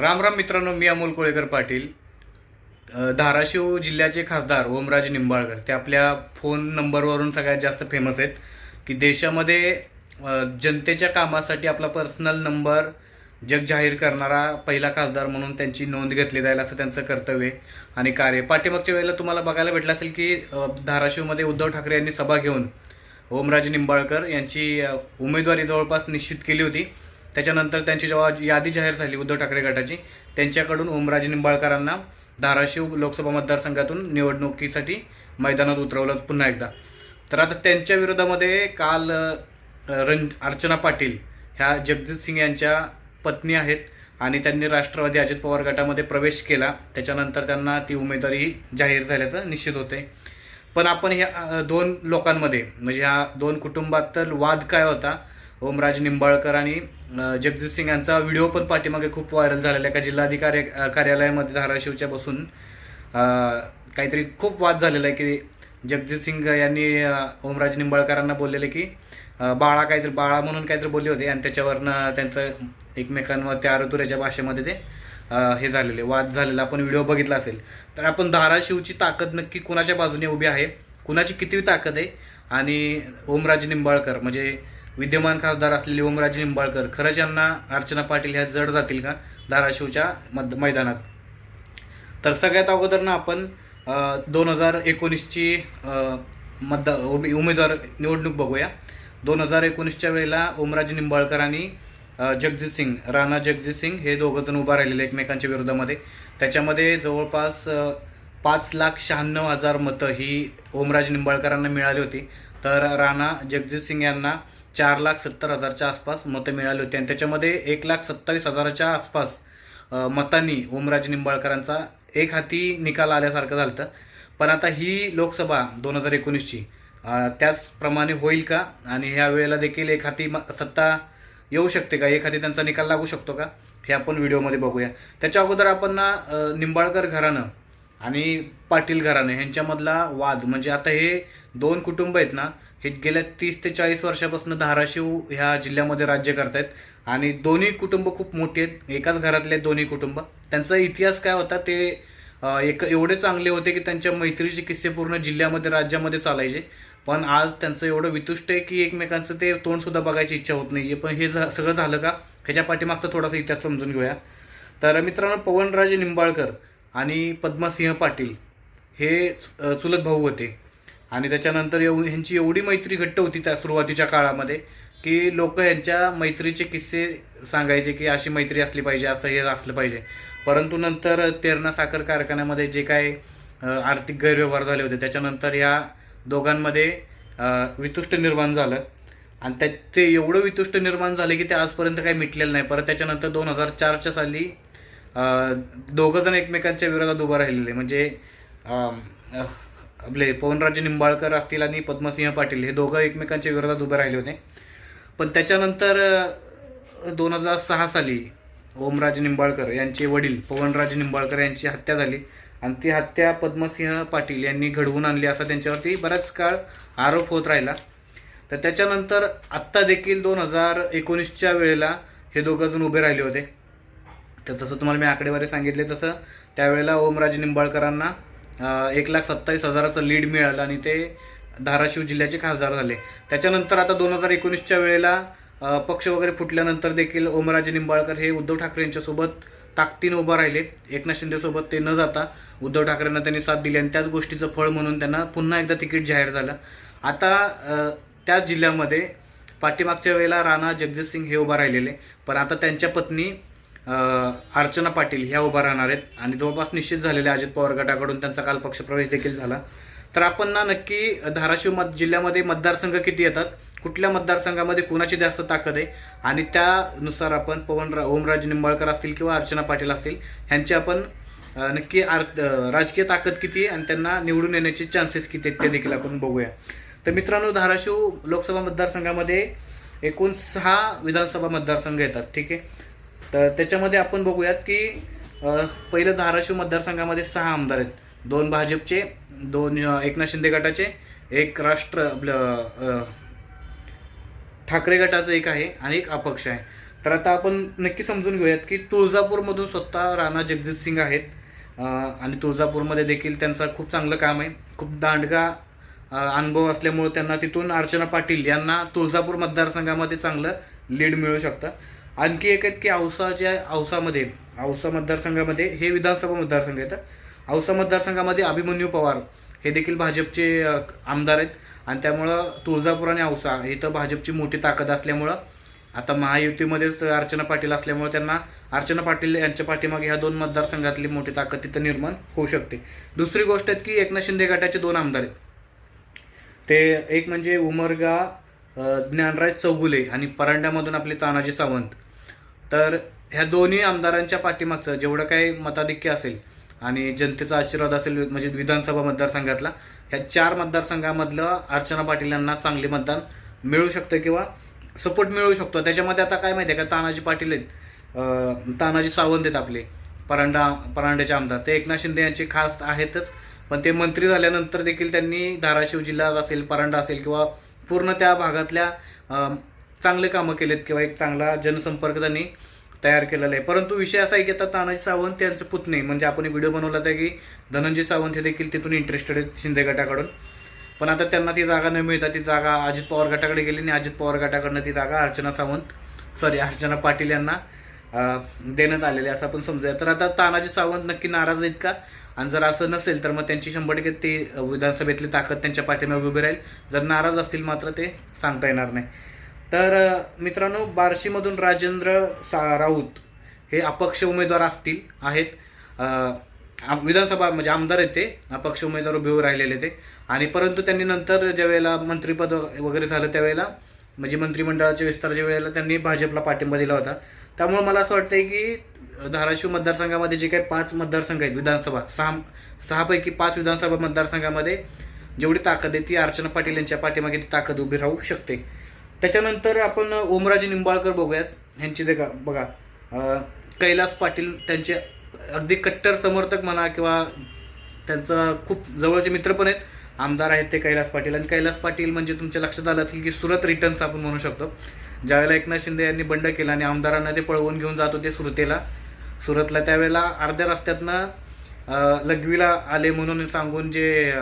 राम राम मित्रांनो मी अमोल कोळेकर पाटील. धाराशिव जिल्ह्याचे खासदार ओमराजे निंबाळकर. ते आपल्या फोन नंबरवरून सगळ्यात जास्त फेमस आहेत. की देशामध्ये जनतेच्या कामासाठी आपला पर्सनल नंबर जग जाहीर करणारा पहिला खासदार म्हणून त्यांची नोंद घेतली जाईल असं त्यांचं कर्तव्य आहे. आणि कार्य. पाठीमागच्या वेळेला तुम्हाला बघायला भेटलं असेल की धाराशिवमध्ये उद्धव ठाकरे यांनी सभा घेऊन ओमराजे निंबाळकर यांची उमेदवारी जवळपास निश्चित केली होती. त्याच्यानंतर त्यांची जेव्हा यादी जाहीर झाली उद्धव ठाकरे गटाची त्यांच्याकडून ओमराजे निंबाळकरांना धाराशिव लोकसभा मतदारसंघातून निवडणुकीसाठी मैदानात उतरवलं पुन्हा एकदा. तर आता त्यांच्या विरोधामध्ये काल रं अर्चना पाटील ह्या जगजित सिंग यांच्या पत्नी आहेत आणि त्यांनी राष्ट्रवादी अजित पवार गटामध्ये प्रवेश केला. त्याच्यानंतर त्यांना ती उमेदवारी जाहीर झाल्याचं निश्चित होते पण आपण ह्या दोन लोकांमध्ये म्हणजे ह्या दोन कुटुंबातील वाद काय होता? ओमराज निंबाळकर आणि जगजित सिंग यांचा व्हिडिओ पण पाठीमागे खूप व्हायरल झालेला आहे का जिल्हाधिकारी कार्यालयामध्ये धाराशिवच्या बसून. काहीतरी खूप वाद झालेला आहे की जगजित सिंग यांनी ओमराज निंबाळकरांना बोललेले की बाळा काहीतरी बाळा म्हणून काहीतरी बोलले होते आणि त्याच्यावरनं त्यांचं एकमेकांवर त्या ऋतुरेच्या भाषेमध्ये ते हे झालेले वाद झालेला. आपण व्हिडिओ बघितला असेल. तर आपण धाराशिवची ताकद नक्की कुणाच्या बाजूने उभी आहे? कुणाची किती ताकद आहे? आणि ओमराज निंबाळकर म्हणजे विद्यमान खासदार असलेले ओमराजे निंबाळकर खरंच यांना अर्चना पाटील ह्या जड जातील का? धाराशिवच्या मद मैदानात. तर सगळ्यात अगोदर ना आपण दोन हजार एकोणीसची मतदा उमे- उमेदवार निवडणूक बघूया. दोन हजार एकोणीसच्या वेळेला ओमराजे निंबाळकर आणि जगजित सिंग राणा जगजित सिंग हे दोघं जण उभा राहिलेले एकमेकांच्या विरोधामध्ये. त्याच्यामध्ये जवळपास पाच लाख शहाण्णव हजार मतं ही ओमराजे निंबाळकरांना मिळाली होती. तर राणा जगजित सिंग यांना चार लाख सत्तर हजारच्या आसपास मतं मिळाली होती. आणि त्याच्यामध्ये एक लाख सत्तावीस हजाराच्या आसपास मतांनी ओमराज निंबाळकरांचा एक हाती निकाल आल्यासारखं झालं होतं. पण आता ही लोकसभा दोन हजार एकोणीसची त्याचप्रमाणे होईल का? आणि ह्या वेळेला देखील एक हाती म- सत्ता येऊ शकते का? एक हाती त्यांचा निकाल लागू शकतो का? हे आपण व्हिडिओमध्ये बघूया. त्याच्या अगोदर आपण ना निंबाळकर घरानं आणि पाटील घराणे ह्यांच्यामधला वाद. म्हणजे आता हे दोन कुटुंब आहेत ना हे गेल्या तीस ते चाळीस वर्षापासून धाराशिव ह्या जिल्ह्यामध्ये राज्य करतायत. आणि दोन्ही कुटुंब खूप मोठी आहेत. एकाच घरातले आहेत दोन्ही कुटुंब. त्यांचा इतिहास काय होता ते एक एवढे चांगले होते की त्यांच्या मैत्रीचे किस्से पूर्ण जिल्ह्यामध्ये राज्यामध्ये चालायचे. पण आज त्यांचं एवढं वितुष्ट आहे की एकमेकांचं ते तोंडसुद्धा बघायची इच्छा होत नाही आहे पण हे सगळं झालं का? ह्याच्या पाठीमागचा थोडासा इतिहास समजून घेऊया. तर मित्रांनो पवनराजे निंबाळकर आणि पद्मसिंह पाटील हे चुलत भाऊ होते. आणि त्याच्यानंतर एव ह्यांची एवढी मैत्री घट्ट होती त्या सुरुवातीच्या काळामध्ये की लोक ह्यांच्या मैत्रीचे किस्से सांगायचे की अशी मैत्री असली पाहिजे असं हे असलं पाहिजे. परंतु नंतर तेरणा साखर कारखान्यामध्ये जे काय आर्थिक गैरव्यवहार झाले होते त्याच्यानंतर या दोघांमध्ये वितुष्ट निर्माण झालं. आणि त्या ते एवढं वितुष्ट निर्माण झालं की ते आजपर्यंत काही मिटलेलं नाही. परत त्याच्यानंतर दोन हजार चारच्या साली दोघं जण एकमेकांच्या विरोधात उभं राहिलेले. म्हणजे आपले पवनराजे निंबाळकर असतील आणि पद्मसिंह पाटील हे दोघं एकमेकांच्या विरोधात उभे राहिले होते. पण त्याच्यानंतर दोन हजार सहा साली ओमराजे निंबाळकर यांचे वडील पवनराजे निंबाळकर यांची हत्या झाली. आणि ती हत्या पद्मसिंह पाटील यांनी घडवून आणली असा त्यांच्यावरती बराच काळ आरोप होत राहिला. तर त्याच्यानंतर आत्ता देखील दोन हजार एकोणीसच्या वेळेला हे दोघं जण उभे राहिले होते. तर जसं तुम्हाला मी आकडेवारी सांगितले तसं त्यावेळेला ओमराजे निंबाळकरांना एक लाख सत्तावीस हजाराचं लीड मिळालं आणि ते धाराशिव जिल्ह्याचे खासदार झाले. त्याच्यानंतर आता दोन हजार एकोणीसच्या वेळेला पक्ष वगैरे फुटल्यानंतर देखील ओमराजे निंबाळकर हे उद्धव ठाकरे यांच्यासोबत ताकदीनं उभं राहिले. एकनाथ शिंदेसोबत ते न जाता उद्धव ठाकरेंना त्यांनी साथ दिली आणि त्याच गोष्टीचं फळ म्हणून त्यांना पुन्हा एकदा तिकीट जाहीर झालं. आता त्या जिल्ह्यामध्ये पाठीमागच्या वेळेला राणा जगजित सिंग हे उभा राहिलेले. पण आता त्यांच्या पत्नी अर्चना पाटील ह्या उभा राहणार आहेत. आणि जवळपास निश्चित झालेले अजित पवार गटाकडून त्यांचा काल पक्षप्रवेश देखील झाला. तर आपण ना नक्की धाराशिव मत जिल्ह्यामध्ये मतदारसंघ किती येतात? कुठल्या मतदारसंघामध्ये कुणाची जास्त ताकद आहे? आणि त्यानुसार आपण पवन रा ओमराज निंबाळकर असतील किंवा अर्चना पाटील असतील ह्यांची आपण नक्की आर राजकीय ताकद किती आहे? आणि त्यांना निवडून येण्याचे चान्सेस किती आहेत ते देखील आपण बघूया. तर मित्रांनो धाराशिव लोकसभा मतदारसंघामध्ये एकूण सहा विधानसभा मतदारसंघ येतात ठीक आहे? तर त्याच्यामध्ये आपण बघूयात की पहिलं धाराशिव मतदारसंघामध्ये सहा आमदार आहेत. दोन भाजपचे दोन एकनाथ शिंदे गटाचे एक राष्ट्र आपलं ठाकरे गटाचं एक आहे आणि एक अपक्ष आहे. तर आता आपण नक्की समजून घेऊयात की तुळजापूरमधून स्वतः राणा जगजित सिंग आहेत. आणि तुळजापूरमध्ये देखील त्यांचं खूप चांगलं काम आहे. खूप दांडगा अनुभव असल्यामुळं त्यांना तिथून अर्चना पाटील यांना तुळजापूर मतदारसंघामध्ये चांगलं लीड मिळू शकतं. आणखी एक आहेत की औसाच्या औसामध्ये औसा मतदारसंघामध्ये हे विधानसभा मतदारसंघ आहेत. औसा मतदारसंघामध्ये अभिमन्यू पवार हे देखील भाजपचे आमदार आहेत. आणि त्यामुळं तुळजापूर आणि औसा इथं भाजपची मोठी ताकद असल्यामुळं आता महायुतीमध्येच अर्चना पाटील असल्यामुळे त्यांना अर्चना पाटील यांच्या पाठीमागे ह्या दोन मतदारसंघातली मोठी ताकद तिथं निर्माण होऊ शकते. दुसरी गोष्ट आहे की एकनाथ शिंदे गटाचे दोन आमदार आहेत. ते एक म्हणजे उमरगा ज्ञानराज चौगुले आणि परांड्यामधून आपले तानाजी सावंत. तर ह्या दोन्ही आमदारांच्या पाठीमागचं जेवढं काही मताधिक्य असेल आणि जनतेचा आशीर्वाद असेल म्हणजे विधानसभा मतदारसंघातला ह्या चार मतदारसंघामधलं अर्चना पाटील यांना चांगले मतदान मिळू शकतं किंवा सपोर्ट मिळू शकतो. त्याच्यामध्ये आता काय माहिती आहे का? तानाजी पाटील आहेत. तानाजी सावंत आहेत आपले परांडा परांड्याचे आमदार. ते एकनाथ शिंदे यांचे खास आहेतच पण ते मंत्री झाल्यानंतर देखील त्यांनी धाराशिव जिल्हा असेल परांडा असेल किंवा पूर्ण त्या भागातल्या चांगले कामं केलेत किंवा एक चांगला जनसंपर्क त्यांनी तयार केलेला आहे. परंतु विषय असा आहे की आता तानाजी सावंत यांचे पुतणे म्हणजे आपण व्हिडिओ बनवला होता की धनंजय सावंत हे देखील तिथून इंटरेस्टेड आहेत शिंदे गटाकडून. पण आता त्यांना ती जागा न मिळता ती जागा अजित पवार गटाकडे गेली आणि अजित पवार गटाकडनं ती जागा अर्चना सावंत सॉरी अर्चना पाटील यांना देण्यात आलेली असं आपण समजूया. तर आता तानाजी सावंत नक्की नाराज आहेत का? आणि जर असं नसेल तर मग त्यांची शंभर टक्के ते विधानसभेतली ताकद त्यांच्या पाठीमागे उभी राहील. जर नाराज असतील मात्र ते सांगता येणार नाही. तर मित्रांनो बार्शीमधून राजेंद्र सा राऊत हे अपक्ष उमेदवार असतील आहेत. विधानसभा म्हणजे आमदार आहेत ते. अपक्ष उमेदवार उभे राहिलेले ते. आणि परंतु त्यांनी नंतर ज्या वेळेला मंत्रिपद वगैरे झालं त्यावेळेला म्हणजे मंत्रिमंडळाच्या विस्ताराच्या वेळेला त्यांनी भाजपला पाठिंबा दिला होता. त्यामुळे मला असं वाटतंय की धाराशिव मतदारसंघामध्ये जे काही पाच मतदारसंघ आहेत विधानसभा सहा सहापैकी पाच विधानसभा मतदारसंघामध्ये जेवढी ताकद आहे ती अर्चना पाटील यांच्या पाठीमागे ती ताकद उभी राहू शकते. त्याच्यानंतर आपण ओमराजे निंबाळकर बघूयात. ह्यांची ते का बघा कैलास पाटील त्यांचे अगदी कट्टर समर्थक म्हणा किंवा त्यांचं खूप जवळचे मित्र पण आहेत. आमदार आहेत ते कैलास पाटील. आणि कैलास पाटील म्हणजे तुमच्या लक्षात आलं असेल की सुरत रिटर्न्स आपण म्हणू शकतो. ज्यावेळेला एकनाथ शिंदे यांनी बंड केला आणि आमदारांना ते पळवून घेऊन जात होते सुरतेला सुरतला त्यावेळेला अर्ध्या रस्त्यातनं लघवीला आले म्हणून सांगून जे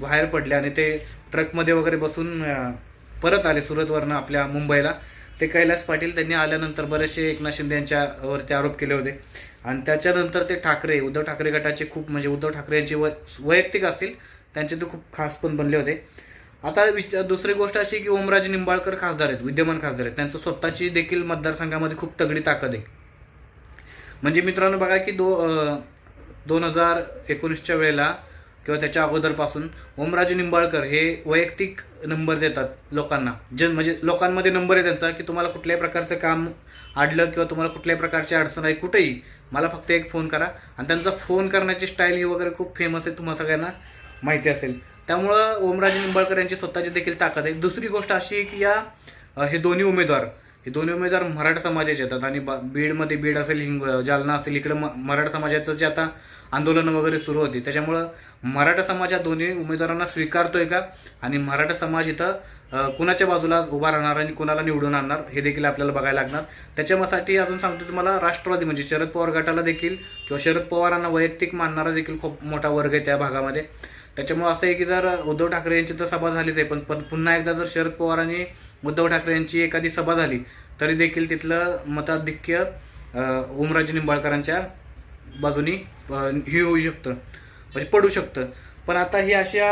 बाहेर पडले आणि ते ट्रकमध्ये वगैरे बसून परत आले सुरतवरनं आपल्या मुंबईला. ते कैलास पाटील त्यांनी आल्यानंतर बरेचसे एकनाथ शिंदे यांच्यावरती आरोप केले होते. आणि त्याच्यानंतर ते ठाकरे उद्धव ठाकरे गटाचे खूप म्हणजे उद्धव ठाकरे यांचे व वैयक्तिक असतील त्यांचे ते खूप खास पण बनले होते. आता विच दुसरी गोष्ट अशी की ओमराजे निंबाळकर खासदार आहेत विद्यमान खासदार आहेत. त्यांचं स्वतःची देखील मतदारसंघामध्ये खूप तगडी ताकद आहे. म्हणजे मित्रांनो बघा की दो दोन हजार एकोणीसच्या वेळेला किंवा त्याच्या अगोदरपासून ओमराजे निंबाळकर हे वैयक्तिक नंबर देतात लोकांना. जन म्हणजे लोकांमध्ये नंबर आहे त्यांचा की तुम्हाला कुठल्याही प्रकारचं काम आडलं किंवा तुम्हाला कुठल्याही प्रकारची अडचण आहे कुठेही मला फक्त एक फोन करा. आणि त्यांचा फोन करण्याची स्टाईल ही वगैरे खूप फेमस आहे तुम्हाला सगळ्यांना माहिती असेल. त्यामुळं ओमराजे निंबाळकर यांची स्वतःची देखील ताकद आहे. दुसरी गोष्ट अशी आहे की या हे दोन्ही उमेदवार हे दोन्ही उमेदवार मराठा समाजाचे येतात आणि बा- बीडमध्ये बीड असेल हिंग जालना असेल इकडं म मराठा समाजाचं जे आता आंदोलन वगैरे सुरू होती. त्याच्यामुळं मराठा समाज या दोन्ही उमेदवारांना स्वीकारतोय का? आणि मराठा समाज इथं कुणाच्या बाजूला उभा राहणार आणि कुणाला निवडून आणणार हे देखील आपल्याला बघायला लागणार. त्याच्यासाठी अजून सांगतो तुम्हाला राष्ट्रवादी म्हणजे शरद पवार गटाला देखील किंवा शरद पवारांना वैयक्तिक मानणारा देखील खूप मोठा वर्ग आहे त्या भागामध्ये. त्याच्यामुळे असं आहे की जर उद्धव ठाकरे यांची तर सभा झालीच आहे पण पण पुन्हा एकदा जर शरद पवार आणि उद्धव ठाकरे यांची एखादी सभा झाली तरी देखील तिथलं मताधिक्य अं, ओमराजे निंबाळकरांच्या बाजूनी हे होऊ शकतं. म्हणजे पडू शकतं. पण आता ही अशा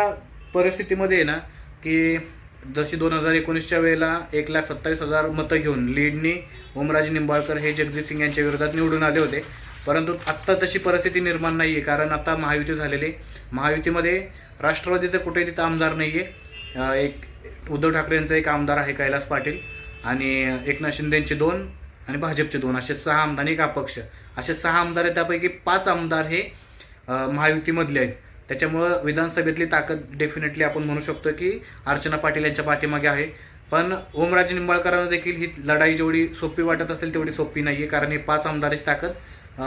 परिस्थितीमध्ये आहे ना की जशी दोन हजार एकोणीसच्या वेळेला एक लाख सत्तावीस हजार मतं घेऊन लीडनी ओमराजे निंबाळकर हे जगजित सिंग यांच्या विरोधात निवडून आले होते. परंतु आत्ता तशी परिस्थिती निर्माण नाही आहे कारण आता महायुती झालेली महायुतीमध्ये राष्ट्रवादीचं कुठेही तिथं आमदार नाही आहे एक उद्धव ठाकरे यांचा एक आमदार आहे कैलास पाटील. आणि एकनाथ शिंदेचे दोन आणि भाजपचे दोन असे सहा आमदार एक अपक्ष. असे सहा आमदार आहेत त्यापैकी पाच आमदार हे महायुतीमधले आहेत. त्याच्यामुळं विधानसभेतली ताकद डेफिनेटली आपण म्हणू शकतो की अर्चना पाटील यांच्या पाठीमागे आहे. पण ओमराजे निंबाळकरांना देखील ही लढाई जेवढी सोपी वाटत असेल तेवढी सोपी नाही आहे कारण हे पाच आमदाराची ताकद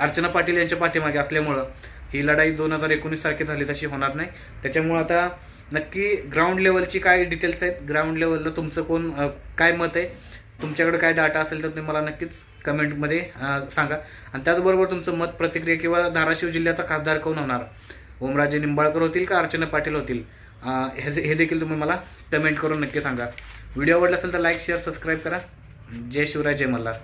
अर्चना पाटील यांच्या पाठीमागे असल्यामुळं ही लढाई दोन हजार एकोणीस सारखी झाली तशी होणार नाही. त्याच्यामुळं आता नक्की ग्राउंड लेवलची काय डिटेल्स आहेत? ग्राउंड लेवलला तुमचं कोण काय मत आहे? तुमच्याकडे काय डाटा असेल तर तुम्ही मला नक्कीच कमेंटमध्ये सांगा. आणि त्याचबरोबर तुमचं मत प्रतिक्रिया किंवा धाराशिव जिल्ह्याचा खासदार कोण होणार? ओमराजे निंबाळकर होतील का अर्चना पाटील होतील? हे हे देखील तुम्ही मला कमेंट करून नक्की सांगा. व्हिडिओ आवडला असेल तर लाईक शेअर सबस्क्राईब करा. जय शिवराय जय मल्हार.